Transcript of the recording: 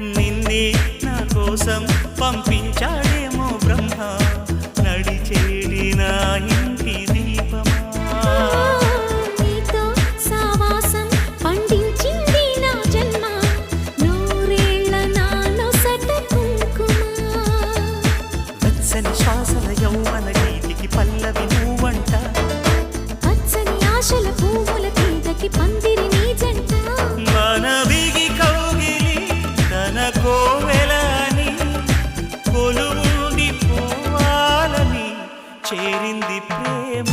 నిన్నే నా కోసం పంపించాడేమో బ్రహ్మ. నడిచేడి నా ఇంటి యౌవన పల్లవి నువ్వంట. అచ్చని ఆశల పూల తీదకి పంద చేరింది ప్రేమ.